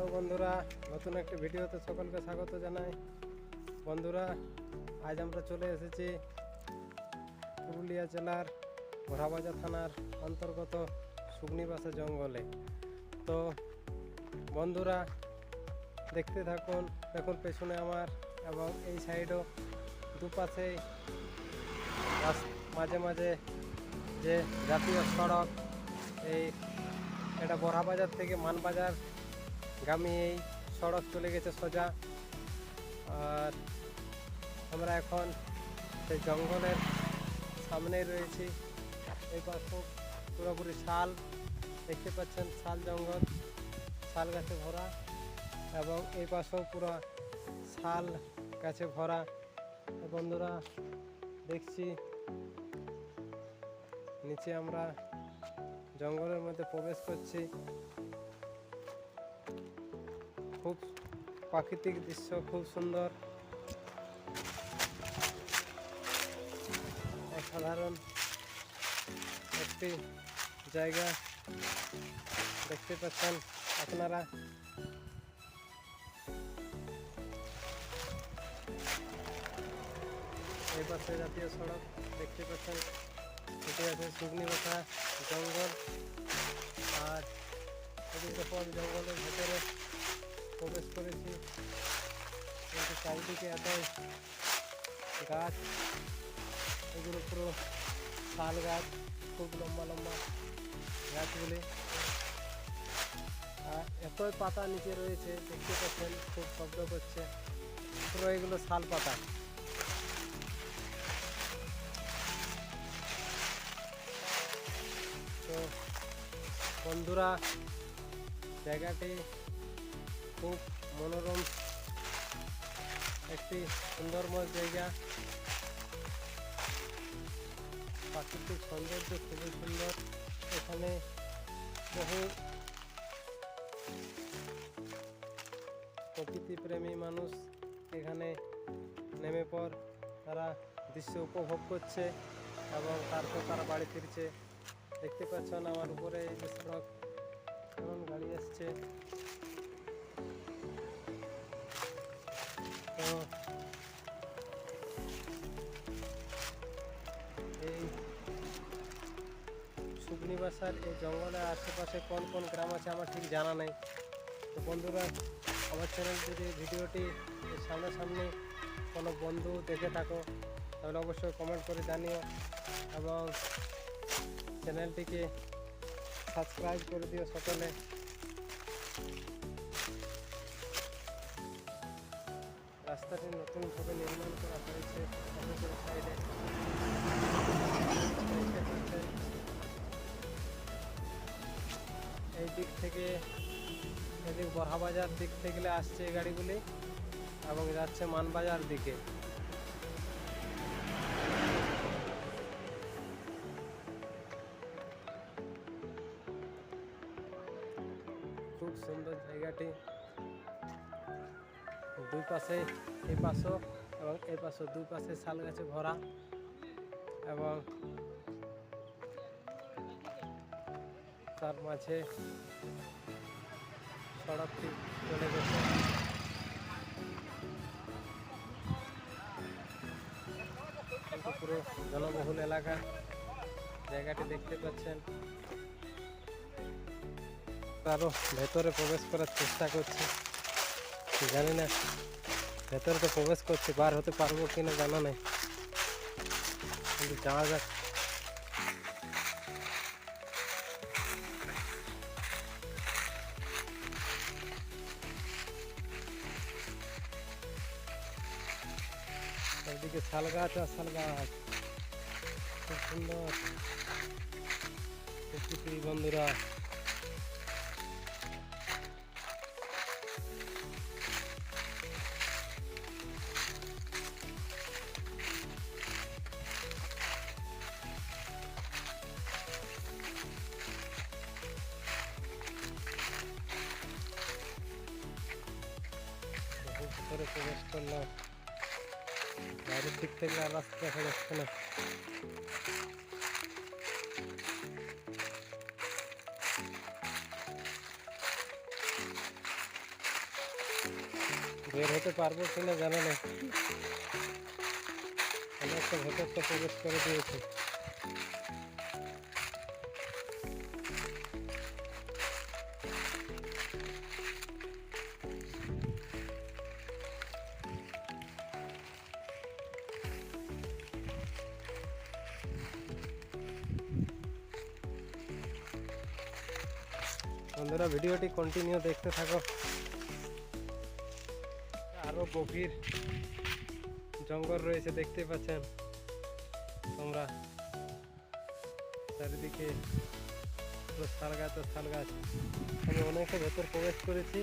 Hello বন্ধুরা, নতুন একটি ভিডিওতে সকলকে স্বাগত জানাই। বন্ধুরা, আজ আমরা চলে এসেছি পুরুলিয়া জেলার ঘোড়াবাজার থানার অন্তর্গত সুগ্নিবাসা জঙ্গলে। তো বন্ধুরা, দেখতে থাকুন, দেখুন পেছনে আমার এবং এই সাইডও দুপাশেই মাঝে মাঝে যে জাতীয় সড়ক, এই এটা বড়াবাজার থেকে মানবাজার গামী এই সড়ক চলে গেছে সোজা। আর আমরা এখন সেই জঙ্গলের সামনেই রয়েছি। এই পাশে পুরোপুরি শাল, দেখতে পাচ্ছেন শাল জঙ্গল, শাল গাছে ভরা এবং এই পাশেও পুরো শাল গাছে ভরা। বন্ধুরা, দেখছি নিচে আমরা জঙ্গলের মধ্যে প্রবেশ করছি। খুব প্রাকৃতিক দৃশ্য, খুব সুন্দর। অসাধারণ একটি জায়গা দেখতে পাচ্ছেন আপনারা। এই জাতীয় সড়ক দেখতে পাচ্ছেন। এটি আছে সুগ্নিবাসা জঙ্গল। আর জঙ্গলের ভেতরে চারিদিকে এতই গাছ, এগুলো পুরো শাল গাছ, খুব লম্বা লম্বা গাছগুলি। আর এতই পাতা নিচে রয়েছে, দেখতে পাচ্ছেন, খুব শব্দ করছে। পুরো এগুলো শাল পাতা। তো বন্ধুরা, জায়গাটি খুব মনোরম একটি সুন্দরময় জায়গা। প্রাকৃতিক সৌন্দর্য খুবই সুন্দর। এখানে বহু প্রকৃতিপ্রেমী মানুষ এখানে নেমে পর তারা দৃশ্য উপভোগ করছে এবং তারপর তারা বাড়ি ফিরছে। দেখতে পাচ্ছেন আমার উপরে এই যে সড়ক গাড়ি আসছে। এই সুগ্নিবাসার এই জঙ্গলের আশেপাশে কোন কোন গ্রাম আছে আমার ঠিক জানা নেই। তো বন্ধুরা, আমার চ্যানেল যদি ভিডিওটি সামনাসামনি কোনো বন্ধু দেখে থাকো, তাহলে অবশ্যই কমেন্ট করে জানিও এবং চ্যানেলটিকে সাবস্ক্রাইব করে দিও সকলে। রাস্তাটি নতুনভাবে নির্মাণ করা হয়েছে। সাইডে এই দিক থেকে এদিক বড়াবাজার দিক থেকে আসছে এই গাড়িগুলি এবং যাচ্ছে মানবাজার দিকে। খুব সুন্দর জায়গাটি। দুই পাশে এই পাশও এবং এই পাশও দুই পাশে শাল গাছে ভরা এবং তার মাঝে সড়কটি চলে গেছে। পুরো জনবহুল এলাকা, জায়গাটি দেখতে পাচ্ছেন। আরও ভেতরে প্রবেশ করার চেষ্টা করছি। জানি না ভেতরে তো প্রবেশ করছি বার হতে পারব কিনা জানা নেই কিন্তু যাওয়া যাক একদিকে শাল গাছ আর শাল গাছ খুব সুন্দর প্রকৃতি বন্ধুরা করলাম বাইরের দিক থেকে আর রাস্তা দেখা যাচ্ছে না। বের হতে পারব কিনা জানা নেই অনেকটা ভেতরটা প্রবেশ করে দিয়েছে। বন্ধুরা, ভিডিওটি কন্টিনিউ দেখতে থাকো। আরও গভীর জঙ্গল রয়েছে দেখতে পাচ্ছেন তোমরা। চারিদিকে শাল গাছ আর শাল গাছ। আমি অনেকটা ভেতর প্রবেশ করেছি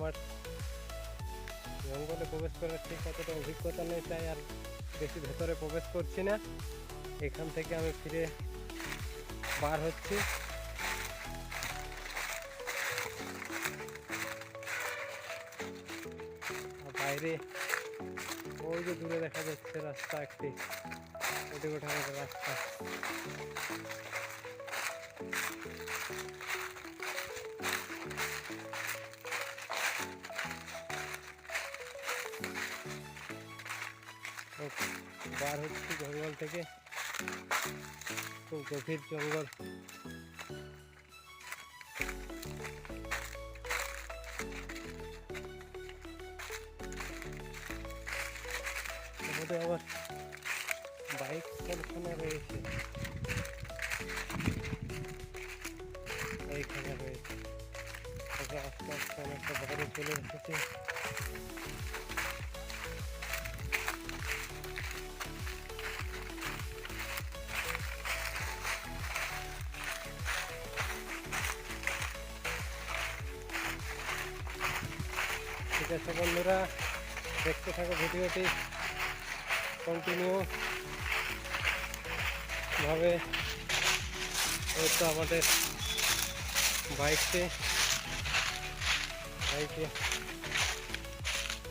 বাট জঙ্গলে প্রবেশ করার ঠিক কতটা অভিজ্ঞতা নেই, তাই আর বেশি ভেতরে প্রবেশ করছি না। এখান থেকে আমি ফিরে বার হচ্ছি। বাইরে ওই যে দূরে দেখা যাচ্ছে রাস্তা একটি। ওটি ওঠার রাস্তা। তো বার হচ্ছি জঙ্গল থেকে। খুব গভীর জঙ্গল। বাইক কোনখানে রয়েছে? এইখানে রয়েছে। আস্তে আস্তে অনেকটা বাইরে চলে এসেছে। ঠিক আছে বন্ধুরা, দেখতে থাকো ভিডিওটি। কন্টিনিউ। ভাবে এই তো আমাদের বাইকে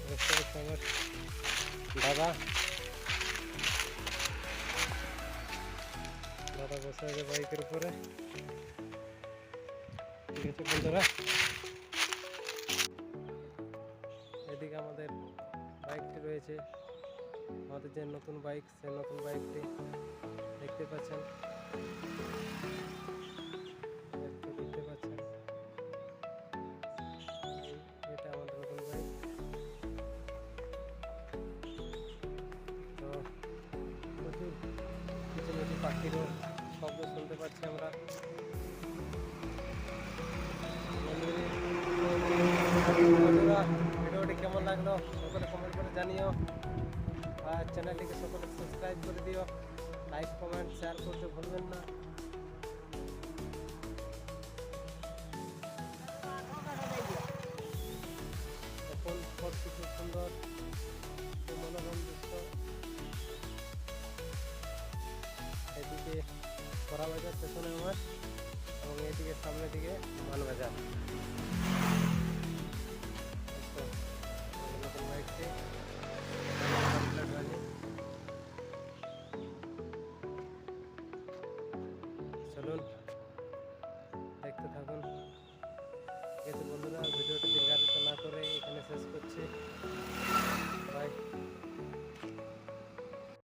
বসে আমার দাদা। দাদা বসে আছে বাইকের উপরে। ঠিক আছে বন্ধুরা। এদিকে আমাদের বাইকটি রয়েছে। আমাদের যে নতুন বাইক, সেই নতুন বাইকটি দেখতে পাচ্ছেন। দেখতে পাচ্ছেন। এটা তো কিছু কিছু পাখিরও শব্দ শুনতে পাচ্ছি আমরা। ভিডিওটি কেমন লাগল? সকলে কমেন্ট করে জানিও। আর চ্যানেলটিকে সকলে সাবস্ক্রাইব করে দিও। লাইক, কমেন্ট, শেয়ার করতে ভুলবেন না। এখন কিছু সুন্দর, মনোরম দৃশ্য এদিকে করা বাজার পেছনে আমার, এবং এদিকে সামনের দিকে মানবাজার